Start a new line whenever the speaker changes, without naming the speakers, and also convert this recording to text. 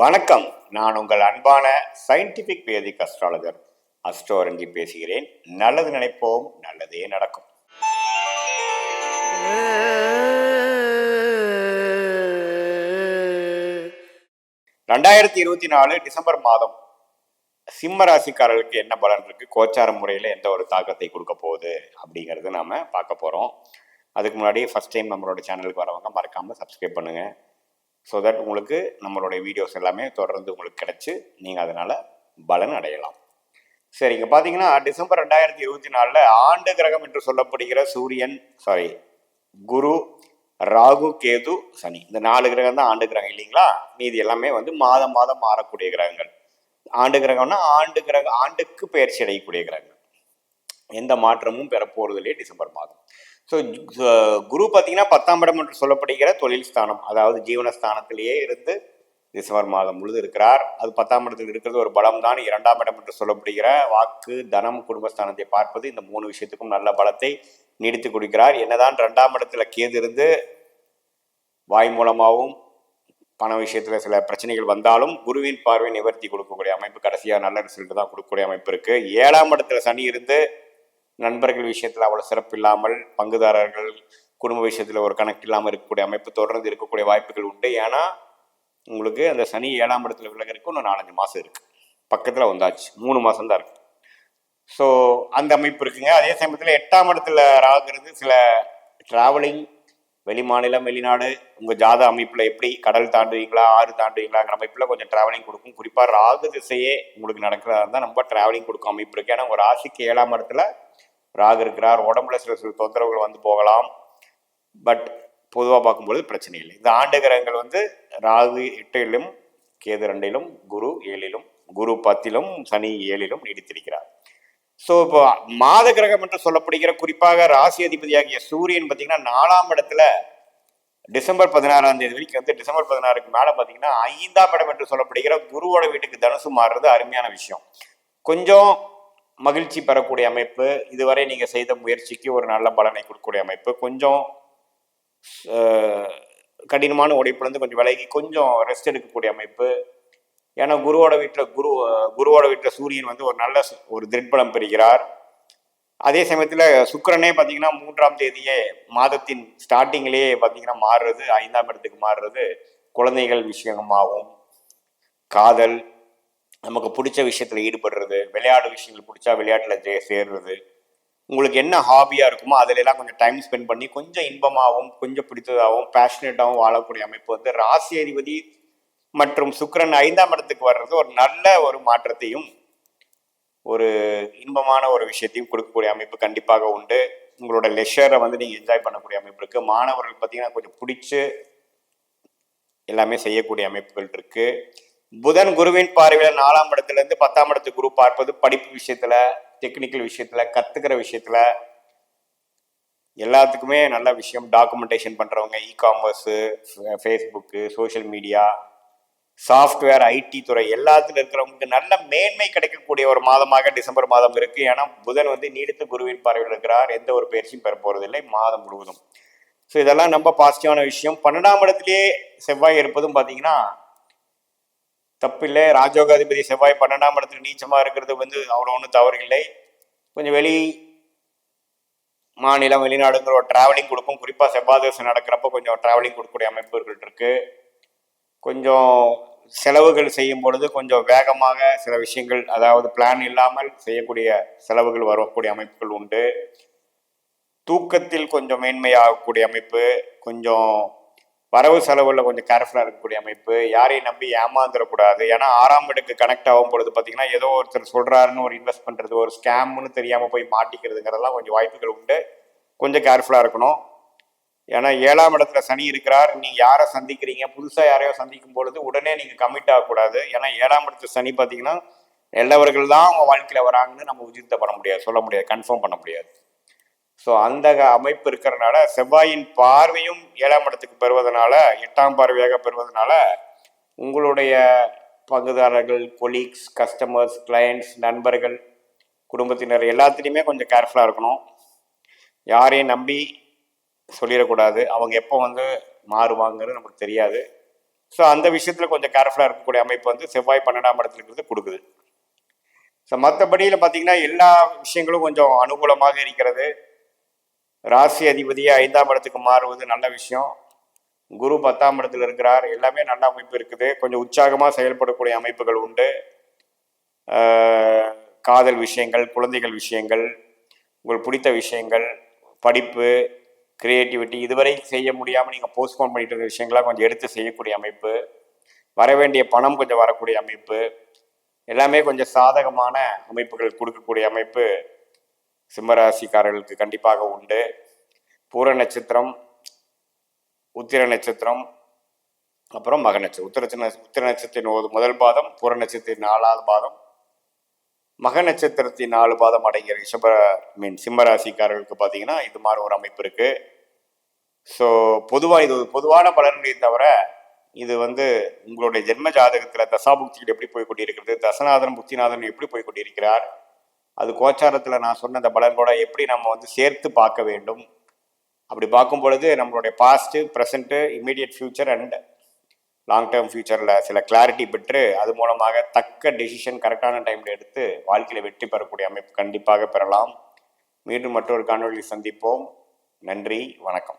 வணக்கம். நான் உங்கள் அன்பான சயின்டிபிக் வேதிக் அஸ்ட்ராலஜர் அஸ்ட்ரோரஞ்சி பேசுகிறேன். நல்லது நினைப்போம் நல்லதே நடக்கும். ரெண்டாயிரத்தி இருபத்தி நாலு டிசம்பர் மாதம் சிம்ம ராசிக்காரர்களுக்கு என்ன பலன் இருக்கு? கோச்சார முறையில் எந்த ஒரு தாக்கத்தை கொடுக்க போகுது? அப்படிங்கிறது நாம் பார்க்க போகிறோம் அதுக்கு முன்னாடி ஃபஸ்ட் டைம் நம்மளோட சேனலுக்கு வரவங்க மறக்காமல் சப்ஸ்கிரைப் பண்ணுங்கள் ஸோ தட் உங்களுக்கு நம்மளுடைய வீடியோஸ் எல்லாமே தொடர்ந்து உங்களுக்கு கிடைச்சு நீங்கள் அதனால் பலன் அடையலாம். சரி இங்கே பார்த்தீங்கன்னா டிசம்பர் ரெண்டாயிரத்தி இருபத்தி நாலில் ஆண்டு கிரகம் என்று சொல்லப்படுகிற சூரியன் சாரி குரு ராகு கேது சனி. இந்த நாலு கிரகம் தான் ஆண்டு கிரகம் இல்லைங்களா? மீதி எல்லாமே வந்து மாதம் மாதம் மாறக்கூடிய கிரகங்கள். ஆண்டு கிரகம்னா ஆண்டு கிரகம் ஆண்டுக்கு பயிற்சி அடையக்கூடிய கிரகங்கள். எந்த மாற்றமும் பெறப்போறது டிசம்பர் மாதம். ஸோ குரு பார்த்தீங்கன்னா பத்தாம் இடம் என்று சொல்லப்படுகிற தொழில் ஸ்தானம். அதாவது ஜீவனஸ்தானத்திலேயே இருந்து டிசம்பர் மாதம் முழுது இருக்கிறார். அது பத்தாம் இடத்தில் இருக்கிறது ஒரு பலம் தான். இரண்டாம் இடம் என்று சொல்லப்படுகிற வாக்கு தனம் குடும்பஸ்தானத்தை பார்ப்பது இந்த மூணு விஷயத்துக்கும் நல்ல பலத்தை நீடித்து கொடுக்கிறார். என்னதான் ரெண்டாம் இடத்துல கேது இருந்து வாய் மூலமாகவும் பண விஷயத்தில் சில பிரச்சனைகள் வந்தாலும் குருவின் பார்வை நிவர்த்தி கொடுக்கக்கூடிய அமைப்பு கடைசியாக நல்ல ரிசல்ட் தான் கொடுக்கக்கூடிய அமைப்பு இருக்குது ஏழாம் இடத்துல சனி இருந்து நண்பர்கள் விஷயத்தில் அவ்வளோ சிறப்பு இல்லாமல் பங்குதாரர்கள் குடும்ப விஷயத்தில் ஒரு கணக்கு இல்லாமல் இருக்கக்கூடிய அமைப்பு தொடர்ந்து இருக்கக்கூடிய வாய்ப்புகள் உண்டு. ஏன்னா உங்களுக்கு அந்த சனி ஏழாம் இடத்துல விலகிறதுக்கு இன்னும் நாலஞ்சு மாதம் இருக்குது பக்கத்தில் வந்தாச்சு. மூணு மாதம் தான் இருக்குது ஸோ அந்த அமைப்பு இருக்குங்க. அதே சமயத்தில் எட்டாம் இடத்துல ராகுங்கிறது சில ட்ராவலிங் வெளிமாநிலம் வெளிநாடு உங்கள் ஜாத அமைப்பில் எப்படி கடல் தாண்டுவீங்களா ஆறு தாண்டுவீங்களாங்கிற அமைப்பில் கொஞ்சம் ட்ராவலிங் கொடுக்கும். குறிப்பாக ராகு திசையே உங்களுக்கு நடக்கிறதா இருந்தால் நம்ம ட்ராவலிங் கொடுக்கும் அமைப்பு இருக்குது ஏன்னா உங்கள் ராசிக்கு ஏழாம் இடத்துல ராகு இருக்கிறார் உடம்புல சில சில தொந்தரவுகள் வந்து போகலாம். பட் பொதுவாக பார்க்கும்பொழுது பிரச்சனை இல்லை. இந்த ஆண்டு கிரகங்கள் வந்து ராகு எட்டிலும் கேது ரெண்டிலும் குரு ஏழிலும் குரு பத்திலும் சனி ஏழிலும் நீடித்திருக்கிறார். ஸோ இப்போ மாத கிரகம் என்று சொல்லப்படுகிற குறிப்பாக ராசி அதிபதியாகிய சூரியன் பார்த்தீங்கன்னா நாலாம் இடத்துல டிசம்பர் பதினாறாம் தேதி வரைக்கும் வந்து டிசம்பர் பதினாறுக்கு மேலே பார்த்தீங்கன்னா ஐந்தாம் இடம் என்று சொல்லப்படுகிற குருவோட வீட்டுக்கு தனுசு மாறுறது அருமையான விஷயம். கொஞ்சம் மகிழ்ச்சி பெறக்கூடிய அமைப்பு. இதுவரை நீங்கள் செய்த முயற்சிக்கு ஒரு நல்ல பலனை கொடுக்கக்கூடிய அமைப்பு. கொஞ்சம் கடினமான உழைப்புலேருந்து கொஞ்சம் விலகி கொஞ்சம் ரெஸ்ட் எடுக்கக்கூடிய அமைப்பு. ஏன்னா குருவோட வீட்டில் குரு குருவோட வீட்டில் சூரியன் வந்து ஒரு நல்ல ஒரு திருட்பலம் பெறுகிறார். அதே சமயத்தில் சுக்கரனே பார்த்தீங்கன்னா மூன்றாம் தேதியே மாதத்தின் ஸ்டார்டிங்லேயே பார்த்தீங்கன்னா மாறுறது ஐந்தாம் இடத்துக்கு மாறுறது குழந்தைகள் விஷயமாகவும் காதல் நமக்கு பிடிச்ச விஷயத்தில் ஈடுபடுறது விளையாடு விஷயங்கள் பிடிச்சா விளையாட்டில் ஜெ சேர்றது. உங்களுக்கு என்ன ஹாபியாக இருக்குமோ அதில் எல்லாம் கொஞ்சம் டைம் ஸ்பெண்ட் பண்ணி கொஞ்சம் இன்பமாகவும் கொஞ்சம் பிடித்ததாகவும் பேஷனேட்டாகவும் வாழக்கூடிய அமைப்பு வந்து ராசி அதிபதி மற்றும் சுக்கிரன் ஐந்தாம் இடத்துக்கு வர்றது ஒரு நல்ல ஒரு மாற்றத்தையும் ஒரு இன்பமான ஒரு விஷயத்தையும் கொடுக்கக்கூடிய அமைப்பு கண்டிப்பாக உண்டு. உங்களோட லெஷரை வந்து நீங்கள் என்ஜாய் பண்ணக்கூடிய அமைப்பு இருக்குது மாணவர்கள் பார்த்தீங்கன்னா கொஞ்சம் பிடிச்சு எல்லாமே செய்யக்கூடிய அமைப்புகள் இருக்குது புதன் குருவின் பார்வையில் நாலாம் இடத்துல இருந்து பத்தாம் இடத்து குரு பார்ப்பது படிப்பு விஷயத்துல டெக்னிக்கல் விஷயத்துல கத்துக்கிற விஷயத்துல எல்லாத்துக்குமே நல்ல விஷயம். டாக்குமெண்டேஷன் பண்றவங்க e commerce Facebook social media software IT துறை எல்லாத்துல இருக்கிறவங்களுக்கு நல்ல மேன்மை கிடைக்கக்கூடிய ஒரு மாதமாக டிசம்பர் மாதம் இருக்கு. ஏன்னா புதன் வந்து நீடித்து குருவின் பார்வையில் இருக்கிறார். எந்த ஒரு பயிற்சியும் பெற போறதில்லை மாதம் முழுவதும். ஸோ இதெல்லாம் ரொம்ப பாசிட்டிவான விஷயம். பன்னெண்டாம் இடத்திலேயே செவ்வாய் இருப்பதும் பார்த்தீங்கன்னா தப்பில்லை. ராஜோகாதிபதி செவ்வாய் பன்னெண்டாம் இடத்துக்கு நீச்சமாக இருக்கிறது வந்து அவ்வளோ ஒன்றும் தவறு இல்லை கொஞ்சம் வெளி மாநிலம் வெளிநாடுங்கிற ஒரு ட்ராவலிங் கொடுக்கும். குறிப்பாக செவ்வாய் நடக்கிறப்ப கொஞ்சம் ட்ராவலிங் கொடுக்கக்கூடிய அமைப்புகள் இருக்குது கொஞ்சம் செலவுகள் செய்யும் பொழுது கொஞ்சம் வேகமாக சில விஷயங்கள் அதாவது பிளான் இல்லாமல் செய்யக்கூடிய செலவுகள் வரக்கூடிய அமைப்புகள் உண்டு. தூக்கத்தில் கொஞ்சம் மேன்மையாகக்கூடிய அமைப்பு கொஞ்சம் வரவு செலவுல கொஞ்சம் கேர்ஃபுல்லாக இருக்கக்கூடிய அமைப்பு. யாரையும் நம்பி ஏமாந்துடக்கூடாது. ஏன்னா ஆறாம் இடத்துக்கு கனெக்ட் ஆகும் பொழுது பார்த்தீங்கன்னா ஏதோ ஒருத்தர் சொல்றாருன்னு ஒரு இன்வெஸ்ட் பண்ணுறது ஒரு ஸ்கேம்னு தெரியாமல் போய் மாட்டிக்கிறதுங்கிறதெல்லாம் கொஞ்சம் வாய்ப்புகள் உண்டு. கொஞ்சம் கேர்ஃபுல்லாக இருக்கணும். ஏன்னா ஏழாம் இடத்துல சனி இருக்கிறார். நீங்கள் யாரை சந்திக்கிறீங்க? புதுசாக யாரையோ சந்திக்கும் பொழுது உடனே நீங்கள் கமிட் ஆகக்கூடாது. ஏன்னா ஏழாம் இடத்துல சனி பார்த்தீங்கன்னா நல்லவர்கள் தான் அவங்க வாழ்க்கையில் வராங்கன்னு நம்ம உஜித்த பண்ண முடியாது சொல்ல முடியாது கன்ஃபார்ம் பண்ண முடியாது. ஸோ அந்த அமைப்பு இருக்கிறனால செவ்வாயின் பார்வையும் ஏழாம் இடத்துக்கு பெறுவதனால எட்டாம் பார்வையாக பெறுவதனால உங்களுடைய பங்குதாரர்கள் கொலீக்ஸ் கஸ்டமர்ஸ் கிளையண்ட்ஸ் நண்பர்கள் குடும்பத்தினர் எல்லாத்துலேயுமே கொஞ்சம் கேர்ஃபுல்லாக இருக்கணும். யாரையும் நம்பி சொல்லிடக்கூடாது. அவங்க எப்போ வந்து மாறுவாங்கன்னு நமக்கு தெரியாது. ஸோ அந்த விஷயத்தில் கொஞ்சம் கேர்ஃபுல்லாக இருக்கக்கூடிய அமைப்பு வந்து செவ்வாய் பன்னெண்டாம் இடத்துல இருக்கிறது கொடுக்குது. ஸோ மற்றபடியில் பார்த்தீங்கன்னா எல்லா விஷயங்களும் கொஞ்சம் அனுகூலமாக இருக்கிறது. ராசி அதிபதியை ஐந்தாம் இடத்துக்கு மாறுவது நல்ல விஷயம். குரு பத்தாம் இடத்துல இருக்கிறார். எல்லாமே நல்ல அமைப்பு இருக்குது. கொஞ்சம் உற்சாகமாக செயல்படக்கூடிய அமைப்புகள் உண்டு. காதல் விஷயங்கள் குழந்தைகள் விஷயங்கள் உங்களுக்கு பிடித்த விஷயங்கள் படிப்பு கிரியேட்டிவிட்டி இதுவரை செய்ய முடியாமல் நீங்கள் போஸ்ட்போன் பண்ணிட்டு இருந்த விஷயங்களாக கொஞ்சம் எடுத்து செய்யக்கூடிய அமைப்பு. வர வேண்டிய பணம் கொஞ்சம் வரக்கூடிய அமைப்பு. எல்லாமே கொஞ்சம் சாதகமான அமைப்புகள் கொடுக்கக்கூடிய அமைப்பு. சிம்மராசிக்காரர்களுக்கு கண்டிப்பாக உண்டு. பூர நட்சத்திரம் உத்திர நட்சத்திரம் அப்புறம் மக நட்சத்திரம். உத்திர உத்திர நட்சத்திரத்தின் ஒரு முதல் பாதம் பூர நட்சத்திரத்தின் நாலாவது பாதம். மக நட்சத்திரத்தின் நாலு பாதம் அடங்கிய ரிஷப மீன் சிம்மராசிக்காரர்களுக்கு பார்த்தீங்கன்னா இது மாதிரி ஒரு அமைப்பு இருக்கு. ஸோ பொதுவாக இது பொதுவான பலன்களை தவிர இது வந்து உங்களுடைய ஜென்ம ஜாதகத்தில் தசாபுக்திகள் எப்படி போய் கொண்டிருக்கிறது தசநாதன் புத்திநாதன் எப்படி போய் கொண்டிருக்கிறார் அது கோச்சாரத்தில் நான் சொன்ன அந்த பலன்களோட எப்படி நம்ம வந்து சேர்த்து பார்க்க வேண்டும்? அப்படி பார்க்கும் பொழுது நம்மளுடைய past present immediate future and long term ஃப்யூச்சரில் சில கிளாரிட்டி பெற்று அது மூலமாக தக்க டெசிஷன் கரெக்டான டைமில் எடுத்து வாழ்க்கையில் வெற்றி பெறக்கூடிய அமைப்பு கண்டிப்பாக பெறலாம். மீண்டும் மற்றொரு காணொளியில் சந்திப்போம். நன்றி வணக்கம்.